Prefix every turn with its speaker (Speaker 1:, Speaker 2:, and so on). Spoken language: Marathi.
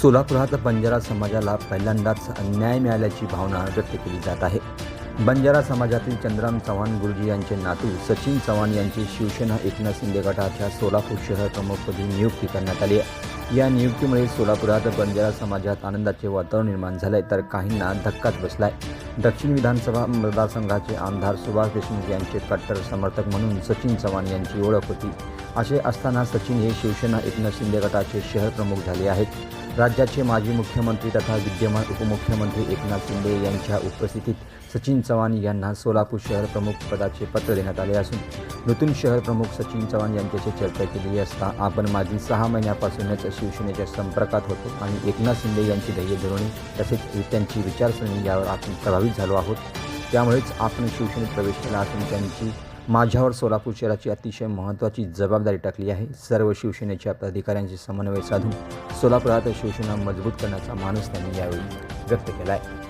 Speaker 1: सोलापुरात बंजारा समाजाला पहिल्यांदाच न्याय मिळाल्याची भावना व्यक्त केली जात आहे. बंजारा समाजातील चंद्राम चव्हाण गुरुजी यांचे नातू सचिन चव्हाण यांची शिवसेना एकनाथ शिंदे गटाच्या सोलापूर शहर प्रमुखपदी नियुक्ती करण्यात आली आहे. या नियुक्तीमुळे सोलापुरात बंजारा समाजात आनंदाचे वातावरण निर्माण झाले तर काहींना धक्काच बसलाय. दक्षिण विधानसभा मतदारसंघाचे आमदार सुभाष देशमुख यांचे कट्टर समर्थक म्हणून सचिन चव्हाण यांची ओळख होती. असे असताना सचिन हे शिवसेना एकनाथ शिंदे गटाचे शहर प्रमुख झाले आहेत. राज्याचे माजी मुख्यमंत्री तथा विद्यमान उपमुख्यमंत्री एकनाथ शिंदे यांच्या उपस्थितीत सचिन चव्हाण यांना सोलापूर शहर प्रमुख पदाचे पत्र देण्यात आले असून नूतन शहर प्रमुख सचिन चव्हाण यांच्याशी चर्चा केली असता आपण मागील सहा महिन्यापासूनच शिवसेनेच्या संपर्कात होतो आणि एकनाथ शिंदे यांची ध्येय धोरणे तसेच त्यांची विचारसरणी यावर आपण प्रभावित झालो आहोत. त्यामुळेच आपण शिवसेनेत प्रवेश केला असून त्यांची माझ्यावर सोलापूर शहराची अतिशय महत्त्वाची जबाबदारी टाकली आहे. सर्व शिवसेनेच्या अधिकाऱ्यांचे समन्वय साधून सोलापुरात शिवसेना मजबूत करण्याचा मानस त्यांनी यावेळी व्यक्त केला आहे.